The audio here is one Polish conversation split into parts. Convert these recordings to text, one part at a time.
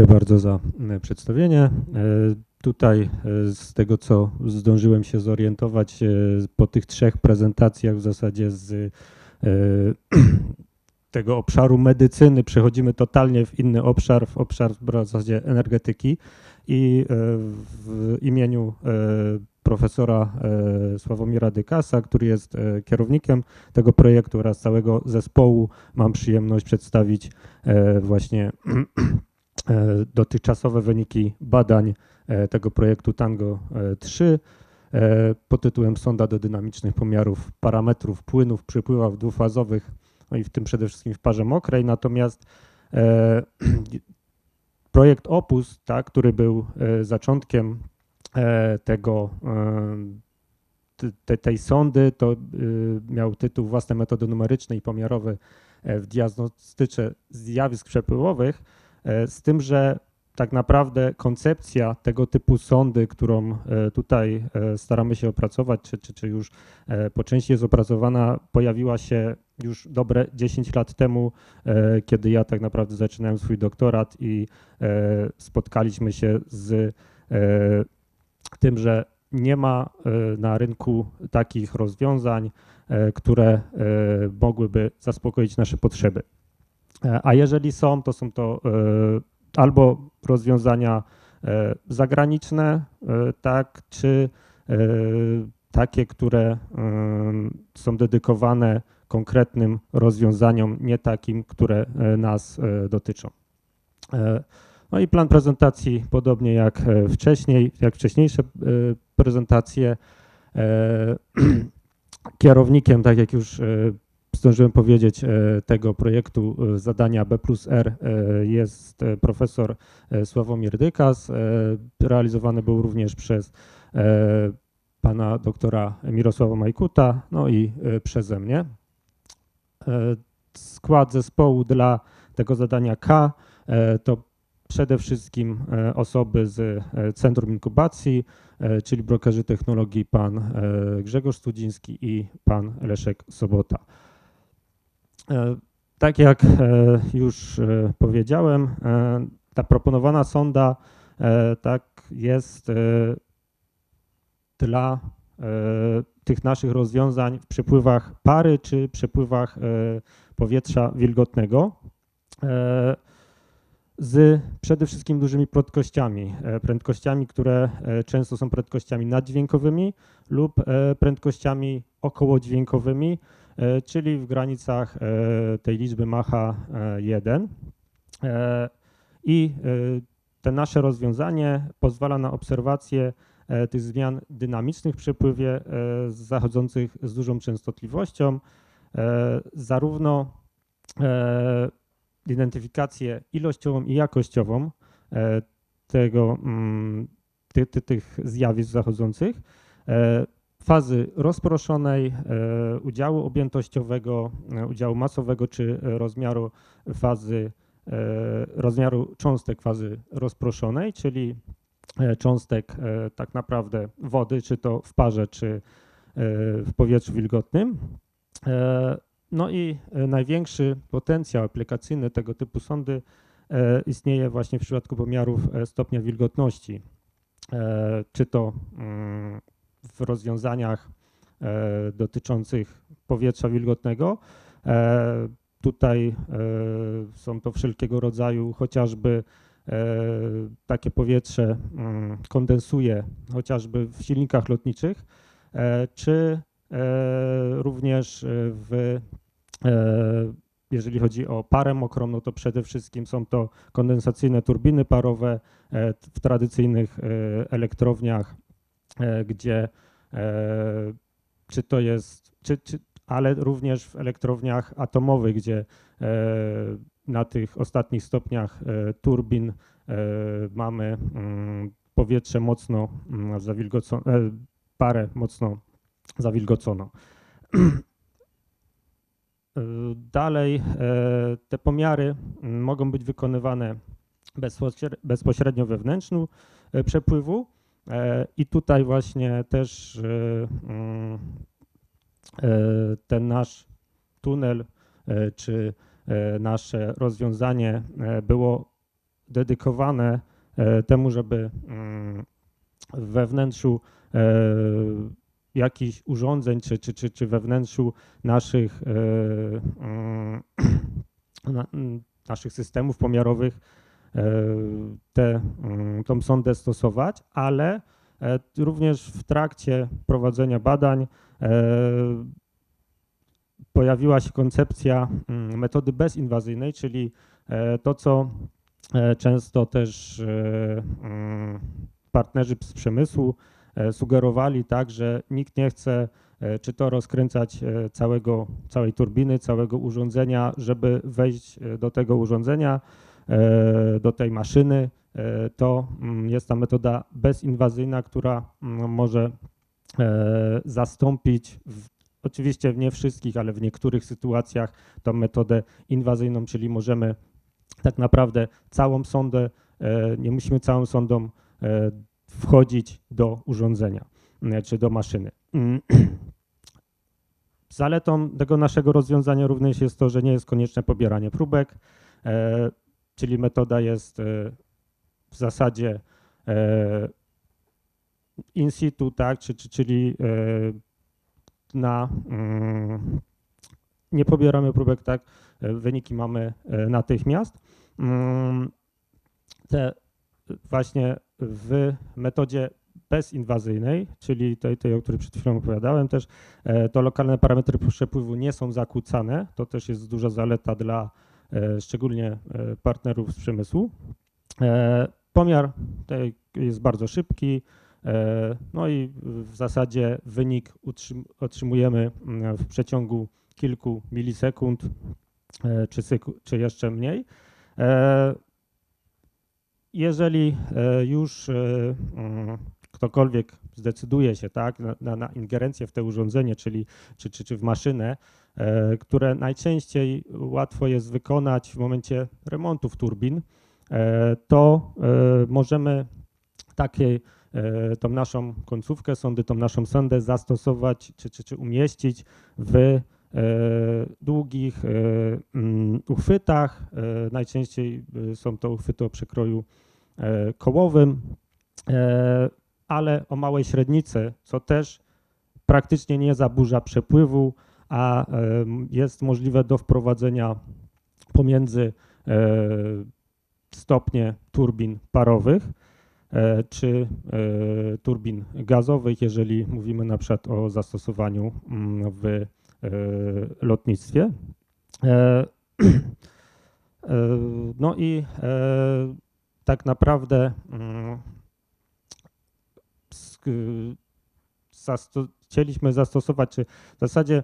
Dziękuję bardzo za e, przedstawienie. E, Tutaj e, z tego, co zdążyłem się zorientować po tych trzech prezentacjach w zasadzie z tego obszaru medycyny przechodzimy totalnie w inny obszar, w obszar w zasadzie energetyki i w imieniu profesora Sławomira Dykasa, który jest kierownikiem tego projektu oraz całego zespołu, mam przyjemność przedstawić właśnie dotychczasowe wyniki badań e, tego projektu Tango e, 3 e, pod tytułem Sonda do dynamicznych pomiarów parametrów płynów, przypływów dwufazowych, no i w tym przede wszystkim w parze mokrej. Natomiast e, projekt Opus, tak, który był e, zaczątkiem e, tego, e, te, tej sondy, to e, miał tytuł Własne metody numeryczne i pomiarowe e, w diagnostyce zjawisk przepływowych, e, z tym, że tak naprawdę koncepcja tego typu sondy, którą e, tutaj e, staramy się opracować, czy, czy, czy już e, po części jest opracowana, pojawiła się już dobre 10 lat temu, e, kiedy ja tak naprawdę zaczynałem swój doktorat i e, spotkaliśmy się z e, tym, że nie ma e, na rynku takich rozwiązań, e, które e, mogłyby zaspokoić nasze potrzeby. E, A jeżeli są, to są to e, albo rozwiązania e, zagraniczne, tak, czy takie, które są dedykowane konkretnym rozwiązaniom, nie takim, które nas dotyczą. No i plan prezentacji, podobnie jak wcześniej, jak wcześniejsze prezentacje, kierownikiem, tak jak już zdążyłem powiedzieć, e, tego projektu e, zadania B plus R e, jest profesor Sławomir Dykas. Realizowany był również przez pana doktora Mirosława Majkuta, no i przeze mnie. Skład zespołu dla tego zadania K to przede wszystkim osoby z Centrum Inkubacji, czyli brokerzy technologii pan Grzegorz Studziński i pan Leszek Sobota. E, Tak jak e, już e, powiedziałem, ta proponowana sonda tak jest dla tych naszych rozwiązań w przepływach pary czy przepływach powietrza wilgotnego z przede wszystkim dużymi prędkościami, prędkościami, które często są prędkościami naddźwiękowymi lub prędkościami okołodźwiękowymi, czyli w granicach e, tej liczby Macha e, 1. E, I e, te nasze rozwiązanie pozwala na obserwację e, tych zmian dynamicznych w przepływie e, zachodzących z dużą częstotliwością, e, zarówno e, identyfikację ilościową i jakościową e, tego, mm, ty, ty, tych zjawisk zachodzących, e, fazy rozproszonej, e, udziału objętościowego, e, udziału masowego czy rozmiaru fazy, e, rozmiaru cząstek fazy rozproszonej, czyli cząstek tak naprawdę wody, czy to w parze, czy w powietrzu wilgotnym. No i największy potencjał aplikacyjny tego typu sondy istnieje właśnie w przypadku pomiarów stopnia wilgotności, czy to mm, w rozwiązaniach e, dotyczących powietrza wilgotnego. E, Tutaj e, są to wszelkiego rodzaju chociażby takie powietrze mm, kondensuje chociażby w silnikach lotniczych, czy również w jeżeli chodzi o parę mokrą, no to przede wszystkim są to kondensacyjne turbiny parowe w tradycyjnych elektrowniach, gdzie e, czy to jest, czy, czy, ale również w elektrowniach atomowych, gdzie e, na tych ostatnich stopniach e, turbin e, mamy mm, powietrze mocno mm, zawilgocone, e, parę mocno zawilgoconą. E, Dalej e, te pomiary mm, mogą być wykonywane bezpośre- bezpośrednio we e, przepływu e, i tutaj właśnie też e, mm, e, ten nasz tunel e, czy e, nasze rozwiązanie e, było dedykowane e, temu, żeby mm, we wnętrzu e, jakichś urządzeń, czy, czy, czy, czy we wnętrzu naszych, e, mm, na- naszych systemów pomiarowych e, tę mm, tą sondę stosować, ale e, również w trakcie prowadzenia badań e, pojawiła się koncepcja mm, metody bezinwazyjnej, czyli e, to, co e, często też e, mm, partnerzy z przemysłu e, sugerowali, tak, że nikt nie chce e, czy to rozkręcać e, całego, całej turbiny, całego urządzenia, żeby wejść e, do tego urządzenia, e, do tej maszyny, e, to mm, jest ta metoda bezinwazyjna, która mm, może e, zastąpić w, oczywiście nie wszystkich, ale w niektórych sytuacjach tą metodę inwazyjną, czyli możemy tak naprawdę całą sondę, e, nie musimy całą sondą e, wchodzić do urządzenia e, czy do maszyny. Mm. Zaletą tego naszego rozwiązania również jest to, że nie jest konieczne pobieranie próbek, e, czyli metoda jest e, w zasadzie e, in situ, tak, czy, czy, czyli e, na, mm, nie pobieramy próbek, tak, wyniki mamy natychmiast. Mm, Te właśnie w metodzie bezinwazyjnej, czyli tej, tej, o której przed chwilą opowiadałem też, to lokalne parametry przepływu nie są zakłócane. To też jest duża zaleta dla szczególnie e, partnerów z przemysłu. E, Pomiar jest bardzo szybki, e, no i w zasadzie wynik otrzymujemy mm, w przeciągu kilku milisekund, e, czy, czy jeszcze mniej. E, Jeżeli e, już e, mm, ktokolwiek zdecyduje się tak, na, na, na ingerencję w te urządzenie, czyli czy, czy, czy w maszynę, e, które najczęściej łatwo jest wykonać w momencie remontów turbin, e, to e, możemy takiej e, tą naszą końcówkę sondy, tą naszą sondę zastosować czy, czy, czy umieścić w e, długich e, mm, uchwytach. E, Najczęściej e, są to uchwyty o przekroju e, kołowym, e, ale o małej średnicy, co też praktycznie nie zaburza przepływu, a jest możliwe do wprowadzenia pomiędzy e, stopnie turbin parowych e, czy e, turbin gazowych, jeżeli mówimy na przykład o zastosowaniu mm, w lotnictwie. No i tak naprawdę mm, chcieliśmy zastosować, czy w zasadzie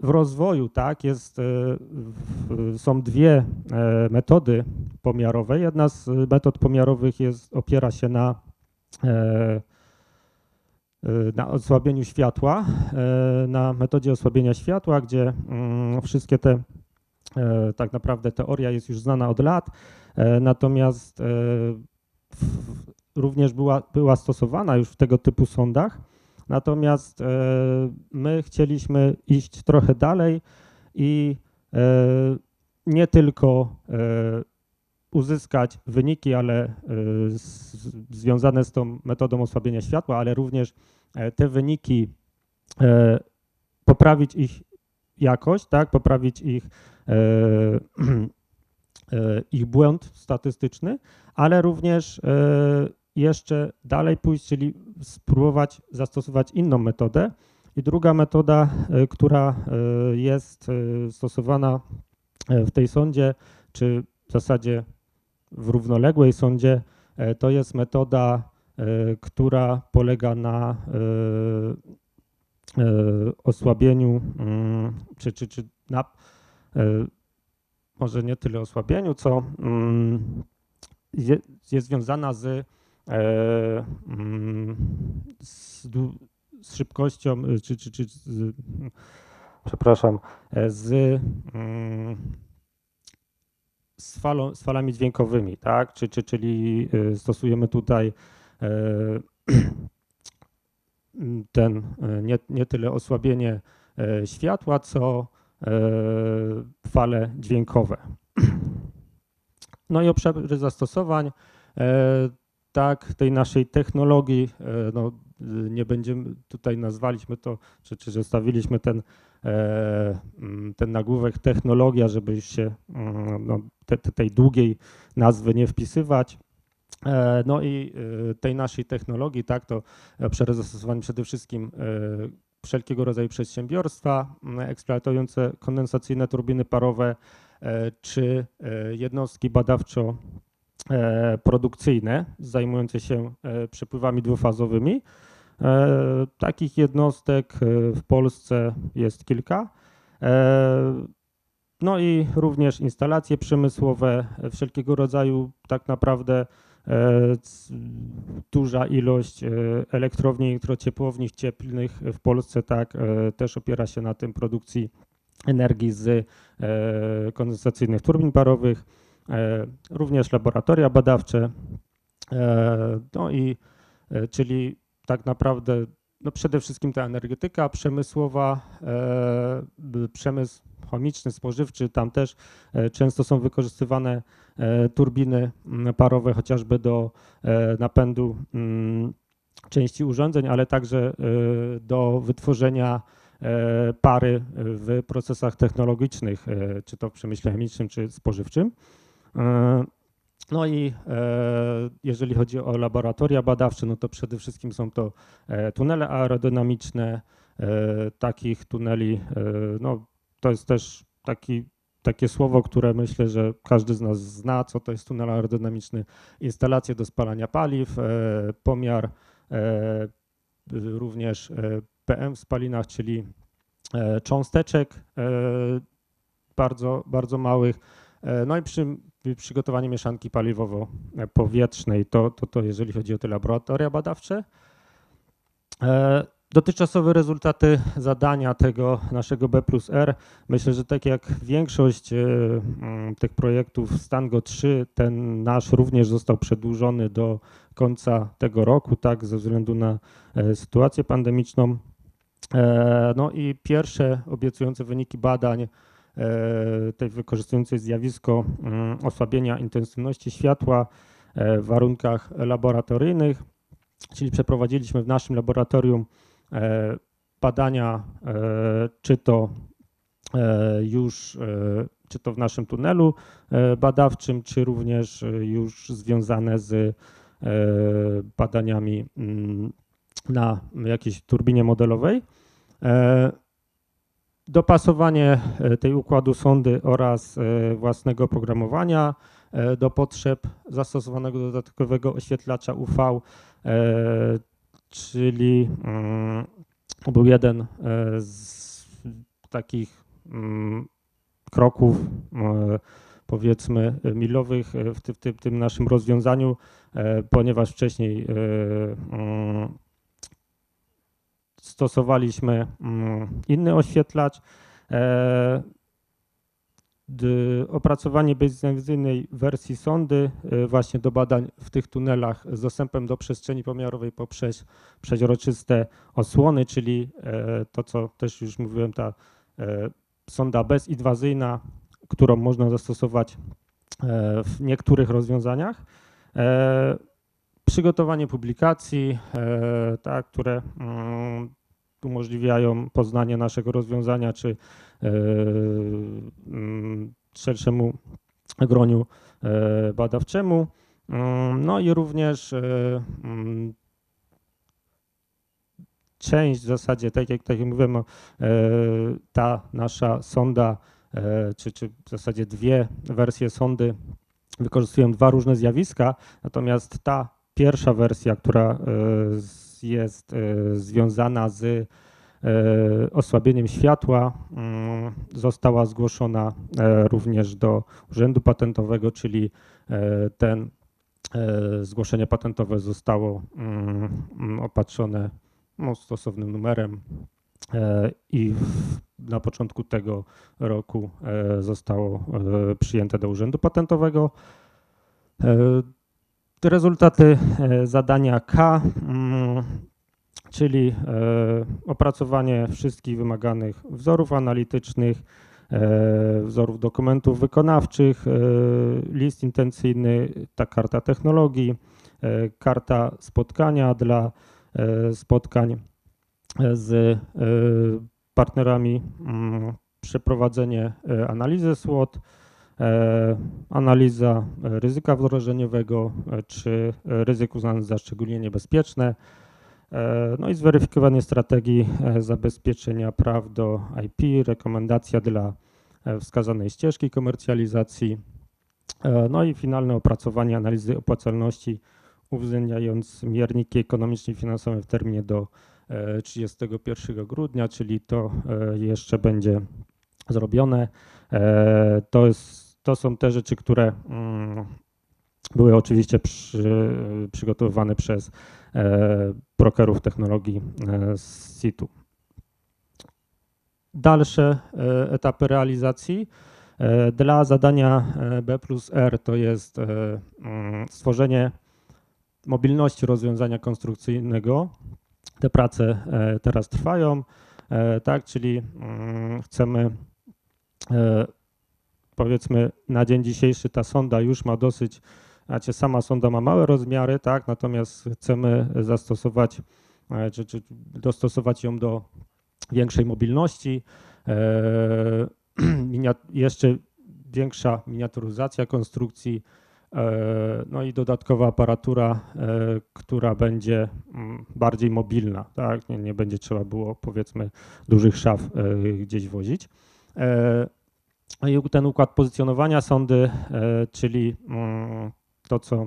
w rozwoju tak jest, e, są dwie e, metody pomiarowe. Jedna z metod pomiarowych jest, opiera się na, e, e, na osłabieniu światła, e, na metodzie osłabienia światła, gdzie mm, wszystkie te e, tak naprawdę teoria jest już znana od lat, e, natomiast e, również była, była stosowana już w tego typu sondach. Natomiast e, my chcieliśmy iść trochę dalej i e, nie tylko e, uzyskać wyniki, ale związane z tą metodą osłabienia światła, ale również te wyniki poprawić ich jakość, tak, poprawić ich, ich błąd statystyczny, ale również jeszcze dalej pójść, czyli spróbować zastosować inną metodę. I druga metoda, e, która e, jest e, stosowana w tej sądzie, czy w zasadzie w równoległej sądzie, to jest metoda, która polega na osłabieniu, mm, czy, czy, czy na, może nie tyle osłabieniu, co mm, je- jest związana z, z, dłu- z szybkością, y, czy, czy, czy z, przepraszam, e, z, mm, z, falą, z falami dźwiękowymi, tak? Czy, czy, czyli y, stosujemy tutaj e, ten e, nie, nie tyle osłabienie e, światła, co e, fale dźwiękowe. No i obszary zastosowań, e, tak, tej naszej technologii, e, no, y, nie będziemy, tutaj nazwaliśmy to, czy, czy zostawiliśmy ten, e, mm, ten nagłówek technologia, żeby się mm, no, te, te, tej długiej nazwy nie wpisywać. E, No i e, tej naszej technologii, tak, to obszary zastosowań przede wszystkim wszelkiego rodzaju przedsiębiorstwa m, eksploatujące kondensacyjne turbiny parowe czy jednostki badawczo produkcyjne zajmujące się e, przepływami dwufazowymi. E, Takich jednostek e, w Polsce jest kilka. E, No i również instalacje przemysłowe, e, wszelkiego rodzaju tak naprawdę e, duża ilość e, elektrowni, elektrociepłowni cieplnych w Polsce tak e, też opiera się na tym produkcji energii z e, kondensacyjnych turbin parowych, e, również laboratoria badawcze, e, no i e, czyli tak naprawdę no przede wszystkim ta energetyka przemysłowa, e, przemysł chemiczny, spożywczy, tam też e, często są wykorzystywane e, turbiny parowe chociażby do e, napędu części urządzeń, ale także e, do wytworzenia e, pary w procesach technologicznych, e, czy to w przemyśle chemicznym, czy spożywczym. E, No i e, jeżeli chodzi o laboratoria badawcze, no to przede wszystkim są to e, tunele aerodynamiczne. Takich tuneli, no to jest też taki, takie słowo, które myślę, że każdy z nas zna, co to jest tunel aerodynamiczny. Instalacje do spalania paliw, pomiar również PM w spalinach, czyli cząsteczek bardzo, bardzo małych. No i przy, przygotowanie mieszanki paliwowo-powietrznej, to, to, to jeżeli chodzi o te laboratoria badawcze. E, Dotychczasowe rezultaty zadania tego naszego B plus R, myślę, że tak jak większość e, tych projektów Stango 3, ten nasz również został przedłużony do końca tego roku, tak, ze względu na e, sytuację pandemiczną. No i pierwsze obiecujące wyniki badań tej wykorzystującej zjawisko mm, osłabienia intensywności światła e, w warunkach laboratoryjnych, czyli przeprowadziliśmy w naszym laboratorium e, badania, e, czy to e, już, e, czy to w naszym tunelu e, badawczym, czy również e, już związane z e, badaniami mm, na jakiejś turbinie modelowej. Dopasowanie e, tej układu sondy oraz e, własnego oprogramowania e, do potrzeb zastosowanego dodatkowego oświetlacza UV, czyli mm, był jeden z takich mm, kroków, powiedzmy, milowych w, ty, w, ty, w tym naszym rozwiązaniu, ponieważ wcześniej mm, stosowaliśmy mm, inny oświetlacz. E, Opracowanie bezinwazyjnej wersji sondy e, właśnie do badań w tych tunelach z dostępem do przestrzeni pomiarowej poprzez przeźroczyste osłony, czyli e, to, co też już mówiłem, ta sonda bezinwazyjna, którą można zastosować w niektórych rozwiązaniach. Przygotowanie publikacji, tak, które mm, umożliwiają poznanie naszego rozwiązania, czy e, mm, szerszemu groniu e, badawczemu. Mm, No i również e, mm, część w zasadzie, tak jak, tak jak mówiłem, ta nasza sonda, czy, czy w zasadzie dwie wersje sondy wykorzystują dwa różne zjawiska, natomiast ta pierwsza wersja, która e, jest e, związana z e, osłabieniem światła, mm, została zgłoszona e, również do Urzędu Patentowego, czyli ten zgłoszenie patentowe zostało mm, opatrzone no, stosownym numerem i na początku tego roku zostało przyjęte do Urzędu Patentowego. Rezultaty e, zadania K, mm, czyli e, opracowanie wszystkich wymaganych wzorów analitycznych, e, wzorów dokumentów wykonawczych, list intencyjny, ta karta technologii, karta spotkania dla spotkań z partnerami, mm, przeprowadzenie analizy SWOT, analiza e, ryzyka wdrożeniowego e, czy ryzyk uznane za szczególnie niebezpieczne, e, no i zweryfikowanie strategii zabezpieczenia praw do IP, rekomendacja dla wskazanej ścieżki komercjalizacji, no i finalne opracowanie analizy opłacalności, uwzględniając mierniki ekonomiczne i finansowe w terminie do e, 31 grudnia, czyli to jeszcze będzie zrobione. To, jest, to są te rzeczy, które mm, były oczywiście przy, przygotowywane przez e, brokerów technologii e, z CIT-u. Dalsze e, etapy realizacji. Dla zadania B plus R to jest mm, stworzenie mobilności rozwiązania konstrukcyjnego. Te prace teraz trwają, tak, czyli mm, chcemy powiedzmy na dzień dzisiejszy ta sonda już ma dosyć, znaczy sama sonda ma małe rozmiary, tak, natomiast chcemy zastosować, e, czy, czy dostosować ją do większej mobilności, e, jeszcze większa miniaturyzacja konstrukcji, e, no i dodatkowa aparatura, e, która będzie mm, bardziej mobilna, tak, nie, nie będzie trzeba było powiedzmy dużych szaf gdzieś wozić. Ten układ pozycjonowania sondy, e, czyli mm, to, co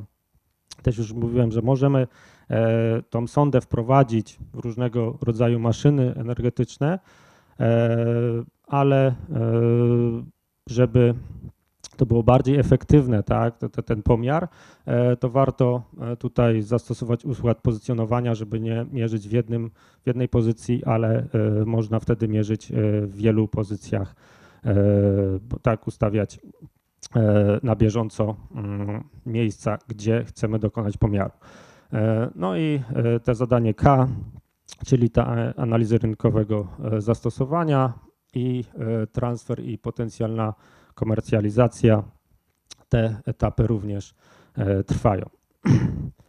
też już mówiłem, że możemy e, tą sondę wprowadzić w różnego rodzaju maszyny energetyczne, e, ale żeby to było bardziej efektywne, tak, ten pomiar, to warto tutaj zastosować układ pozycjonowania, żeby nie mierzyć w, jednym, w jednej pozycji, ale można wtedy mierzyć w wielu pozycjach tak ustawiać e, na bieżąco mm, miejsca, gdzie chcemy dokonać pomiaru. E, No i e, te zadanie K, czyli ta e, analizy rynkowego e, zastosowania i e, transfer i potencjalna komercjalizacja. Te etapy również e, trwają.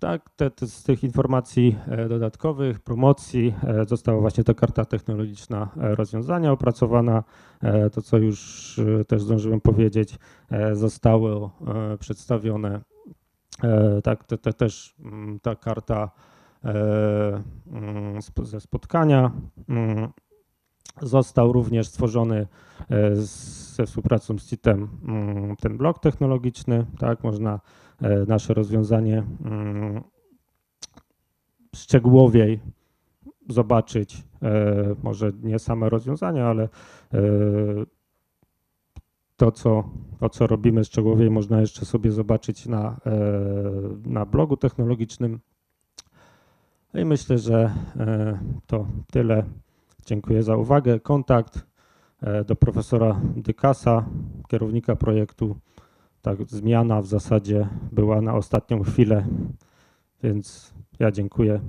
Tak, te, te, z tych informacji e, dodatkowych, promocji e, została właśnie ta karta technologiczna e, rozwiązania opracowana. To, co już też zdążyłem powiedzieć, zostało przedstawione. Tak, te, te też mm, ta karta mm, ze spotkania. mm, Został również stworzony ze współpracą z CIT-em ten blok technologiczny. Tak, można nasze rozwiązanie mm, szczegółowiej zobaczyć, e, może nie same rozwiązania, ale e, to, co, to, co robimy szczegółowiej, można jeszcze sobie zobaczyć na, e, na blogu technologicznym. No I myślę, że e, to tyle. Dziękuję za uwagę. Kontakt e, do profesora Dykasa, kierownika projektu. Tak, zmiana w zasadzie była na ostatnią chwilę, więc ja dziękuję.